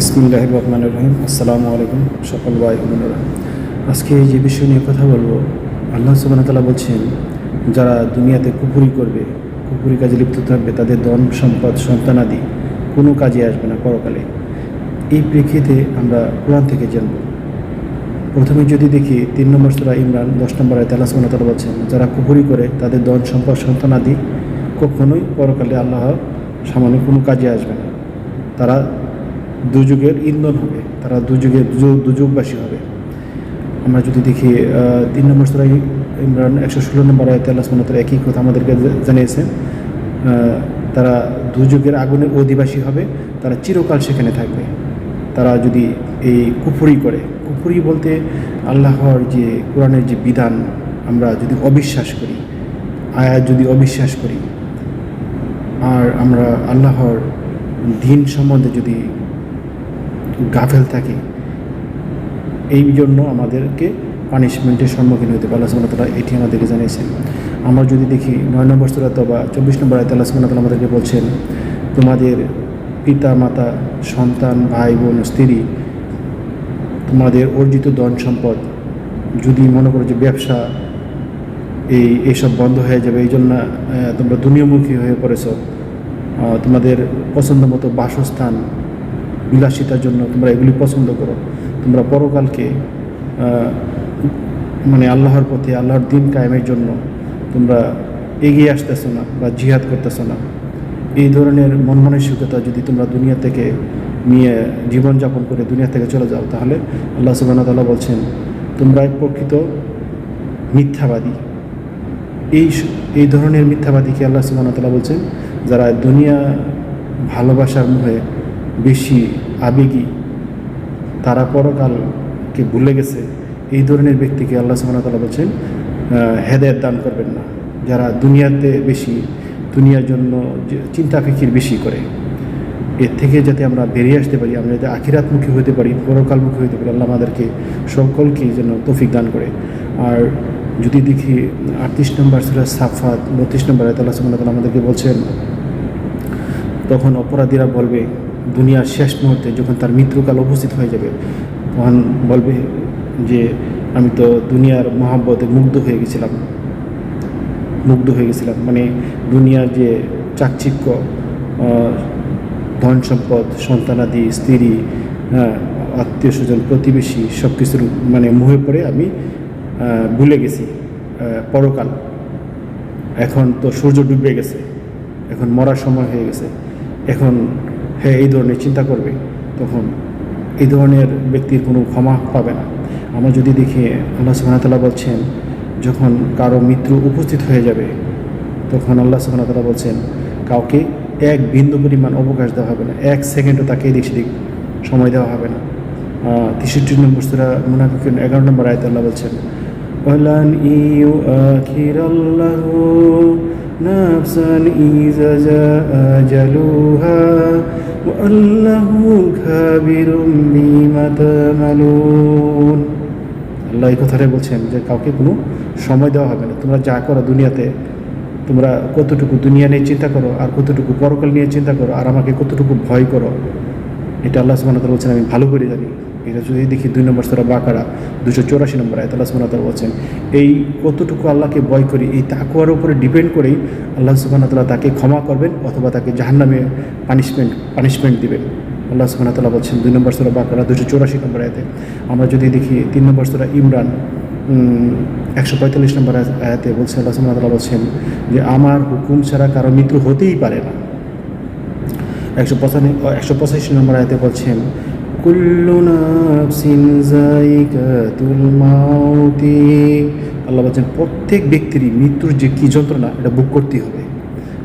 বিসমিল্লাহ রহমান রহিম। আসসালামু আলাইকুম সকল ভাই বোনেরা। আজকে যে বিষয় নিয়ে কথা বলব, আল্লাহ সুবাহ তালা বলছেন, যারা দুনিয়াতে কুপুরি করবে কুপুরি কাজে লিপ্ত থাকবে, তাদের ধন সম্পদ সন্তানাদি কোনো কাজে আসবে না পরকালে। এই প্রেক্ষিতে আমরা কোরআন থেকে জানব। প্রথমে যদি দেখি, তিন নম্বর সুরা ইমরান, দশ নম্বর আয়তে আল্লাহ তালা বলছেন, যারা কুপুরি করে, তাদের ধন সম্পদ সন্তানাদি কখনোই পরকালে আল্লাহ সামান্য কোনো কাজে আসবে না। তারা দুযুগের ইন্ধন হবে, তারা দুযুগের দুযুগবাসী হবে। আমরা যদি দেখি তিন নম্বর সুরাই ইমরান একশো ষোলো নম্বর আয়তে আল্লাহ তাআলা একই কথা আমাদেরকে জানিয়েছেন তারা দুযুগের আগুনের অধিবাসী হবে, তারা চিরকাল সেখানে থাকবে। তারা যদি এই কুফুরি করে, কুফুরি বলতে আল্লাহর যে কোরআনের যে বিধান, আমরা যদি অবিশ্বাস করি, আয়াত যদি অবিশ্বাস করি, আর আমরা আল্লাহর দিন সম্বন্ধে যদি গাফেল থাকি। এই জন্য আমাদেরকে পানিশমেন্টের সম্মুখীন হতে পারে আল্লাহ তাআলা এটি আমাদেরকে জানিয়েছেন। আমরা যদি দেখি নয় নম্বর সুরাত বা চব্বিশ নম্বর আয়তে আল্লাহ ওয়া আমাদেরকে বলছেন, তোমাদের পিতা মাতা সন্তান ভাই বোন স্ত্রী, তোমাদের অর্জিত ধন সম্পদ যদি মনে করো যে ব্যবসা এই, এইসব বন্ধ হয়ে যাবে, এই জন্য তোমরা দুনিয়ামুখী হয়ে পড়েছো তোমাদের পছন্দ মতো বাসস্থান বিলাসিতার জন্য তোমরা এগুলি পছন্দ করো। তোমরা পরকালকে মানে আল্লাহর পথে, আল্লাহর দিন কায়েমের জন্য তোমরা এগিয়ে আসতেছো না বা জিহাদ করতেছো না। এই ধরনের মন মানসিকতা যদি তোমরা দুনিয়া থেকে নিয়ে জীবনযাপন করে দুনিয়া থেকে চলে যাও, তাহলে আল্লাহ সুবাহ তাআলা বলছেন, তোমরা এক প্রকৃত মিথ্যাবাদী। এই এই ধরনের মিথ্যাবাদীকে আল্লাহ তাআলা বলছেন, যারা দুনিয়া ভালোবাসার মুহে বেশি আবেগী, তারা পরকালকে ভুলে গেছে, এই ধরনের ব্যক্তিকে আল্লাহ ওয়া বলছেন হেদায়ত দান করবেন না। যারা দুনিয়াতে বেশি, দুনিয়ার জন্য চিন্তা ফিকির বেশি করে, এর থেকে যাতে আমরা বেরিয়ে আসতে পারি, আমরা যাতে আখিরাতমুখী হতে পারি, পরকালমুখী হতে পারি, আল্লাহ আমাদেরকে সকলকে যেন তৌফিক দান করে। আর যদি দেখি আটত্রিশ নম্বর সুরা সাফাত, বত্রিশ নম্বর আয়াত আল্লাহ সুবহানাহু আমাদেরকে বলছেন, তখন অপরাধীরা বলবে দুনিয়ার শেষ মুহূর্তে যখন তার মৃত্যুকাল উপস্থিত হয়ে যাবে, তখন বলবে যে, আমি তো দুনিয়ার মহাব্বতে মুগ্ধ হয়ে গেছিলাম। মুগ্ধ হয়ে গেছিলাম। মানে দুনিয়ার যে চাকচিক্য ধন সম্পদ সন্তানাদি স্ত্রী হ্যাঁ আত্মীয় স্বজন, প্রতিবেশী সব কিছুর মানে মুহে পড়ে আমি ভুলে গেছি পরকাল। এখন তো সূর্য ডুবে গেছে, এখন মরার সময় হয়ে গেছে, এখন হ্যাঁ এই ধরনের চিন্তা করবে তখন এই ধরনের ব্যক্তির কোনো ক্ষমা পাবে না আমরা যদি দেখি আল্লাহ সুবাহতাল্লাহ বলছেন যখন কারো মৃত্যু উপস্থিত হয়ে যাবে তখন আল্লাহ সুবাহতাল্লাহ বলছেন কাউকে এক বিন্দু পরিমাণ অবকাশ দেওয়া হবে না এক সেকেন্ডও তাকে এদিক সেদিক সময় দেওয়া হবে না তেষট্টি নম্বর সুরা মুনাফিকুন এগারো নম্বর আয়তে আল্লাহ বলছেন ولن يؤخر الله نفسا إذا جاء أجلها والله خبير بما تعملون আল্লাহ এই কথাটাই বলছেন যে কাউকে কোনো সময় দেওয়া হবে না তোমরা যা করো দুনিয়াতে তোমরা কতটুকু দুনিয়া নিয়ে চিন্তা করো আর কতটুকু পরকাল নিয়ে চিন্তা করো আর আমাকে কতটুকু ভয় করো এটা আল্লাহ সুবহানাহু ওয়া তাআলা বলছেন আমি ভালো করে জানি এটা যদি দেখি দুই নম্বর সূরা বাকারা দুশো চৌরাশি নম্বর আয়াত, আল্লাহ তাআলা বলছেন, এই কতটুকু আল্লাহকে ভয় করি, এই তাকুয়ার উপরে ডিপেন্ড করেই আল্লাহ তাআলা তাকে ক্ষমা করবেন অথবা তাকে জাহান্নামে পানিশমেন্ট পানিশমেন্ট দিবেন। আল্লাহ সুবহানাহু ওয়া তাআলা বলছেন, দুই নম্বর সূরা বাকারা, দুশো চৌরাশি নম্বর আয়াতে, আমরা যদি দেখি তিন নম্বর সূরা ইমরান একশো পঁয়তাল্লিশ নম্বর আয়াতে বলছে, আল্লাহ সুবহানাহু ওয়া তাআলা বলছেন যে, আমার হুকুম ছাড়া কারও মৃত্যু হতেই পারে না। একশো পঁচানি একশো পঁচাশি নম্বর আয়তে বলছেন কুল্লু নাফসিন যায়িকাতুল মাউতি। আল্লাহ বলছেন, প্রত্যেক ব্যক্তিরই মৃত্যুর যে কী যন্ত্রণা, এটা বুক করতেই হবে।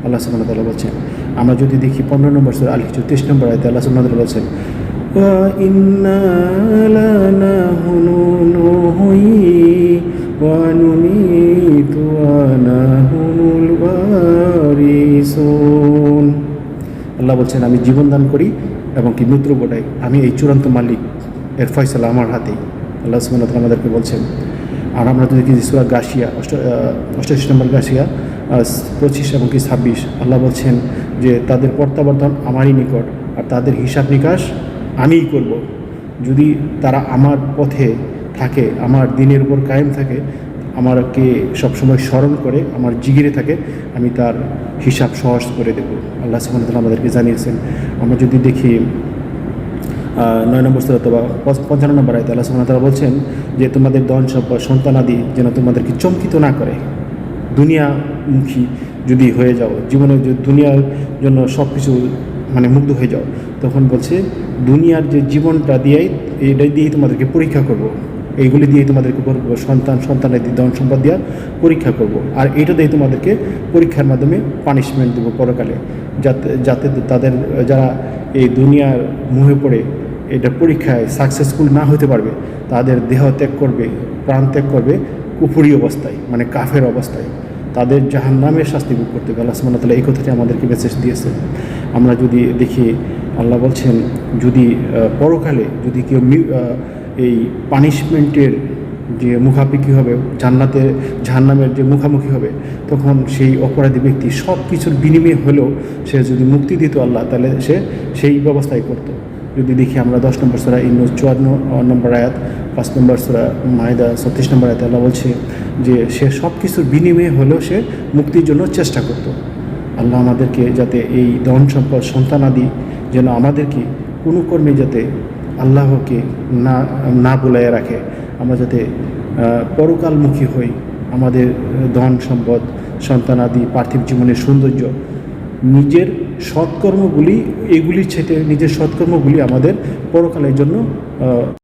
আল্লাহ সুবহানাহু ওয়া তাআলা বলছেন, আমরা যদি দেখি পনেরো নম্বর সূরা আল হিজর তেইশ নম্বর আয়তে আল্লাহ সুবহানাহু ওয়া তাআলা বলছেন নুহয়ি ওয়া নুমিতু ওয়া নাহনুল ওয়ারিসুন। আল্লাহ বলছেন, আমি জীবন দান করি এবং কি মৃত্যু ঘটাই আমি এই চূড়ান্ত মালিক। এর ফয়সালা আমার হাতেই আল্লাহ তাআলা আমাদেরকে বলছেন। আর আমরা যদি দেখি সুরা অষ্ট অষ্টাশি নম্বর গাশিয়া পঁচিশ এবং কি ছাব্বিশ, আল্লাহ বলছেন যে, তাদের প্রত্যাবর্তন আমারই নিকট, আর তাদের হিসাব নিকাশ আমিই করব। যদি তারা আমার পথে থাকে, আমার দিনের উপর কায়েম থাকে আমাকে সবসময় স্মরণ করে, আমার জিগিরে থাকে, আমি তার হিসাব সহজ করে দেব আল্লাহ সুবহানাহু আমাদেরকে জানিয়েছেন, আমরা যদি দেখি নয় নম্বর সুরা অথবা পঞ্চান্ন নম্বর আয়তে আল্লাহ সুবহানাহু তাআলা বলছেন যে, তোমাদের ধন সম্পদ সন্তানাদি যেন তোমাদেরকে চমকিত না করে দুনিয়ামুখী যদি হয়ে যাও, জীবনে যদি দুনিয়ার জন্য সব কিছু মানে মুগ্ধ হয়ে যাও, তখন বলছে, দুনিয়ার যে জীবনটা দিয়েই, এটাই দিয়েই তোমাদেরকে পরীক্ষা করব। এইগুলি দিয়ে তোমাদেরকে সন্তান, সন্তানের ধন সম্পদ দেওয়া পরীক্ষা করব। আর এটা দিয়ে তোমাদেরকে পরীক্ষার মাধ্যমে পানিশমেন্ট দেবো পরকালে, যাতে যাতে তাদের, যারা এই দুনিয়ার মুহে পড়ে এটা পরীক্ষায় সাকসেসফুল না হতে পারবে, তাদের দেহ ত্যাগ করবে, প্রাণ ত্যাগ করবে কুফুরি অবস্থায় মানে কাফের অবস্থায়। তাদের জাহান নামের শাস্তি ভোগ করতে হবে। আল্লাহ ওয়া এই কথাটি আমাদেরকে মেসেজ দিয়েছে আমরা যদি দেখি, আল্লাহ বলছেন, যদি পরকালে যদি কেউ এই পানিশমেন্টের যে মুখাপেক্ষি হবে, জান্নাতে, জাহান্নামের যে মুখামুখি হবে, তখন সেই অপরাধী ব্যক্তি সব কিছুর বিনিময়ে হলেও সে যদি মুক্তি দিত আল্লাহ, তাহলে সে সেই ব্যবস্থাই করতো। যদি দেখি আমরা দশ নম্বর সুরা ইন্ন চুয়ান্ন নম্বর আয়াত, পাঁচ নম্বর সুরা মায়দা, ছত্রিশ নম্বর আয়াত আল্লাহ বলছে যে সে সব কিছুর বিনিময়ে হলেও সে মুক্তির জন্য চেষ্টা করত। আল্লাহ আমাদেরকে যাতে এই ধন সম্পদ সন্তান আদি যেন আমাদেরকে কোনো কর্মে যাতে আল্লাহকে না না বলাইয়া রাখে। আমরা যাতে পরকালমুখী হই, আমাদের ধন সম্পদ, সন্তান আদি, পার্থিব জীবনের সৌন্দর্য, নিজের সৎকর্মগুলি এগুলি ছেটে নিজের সৎকর্মগুলি আমাদের পরকালের জন্য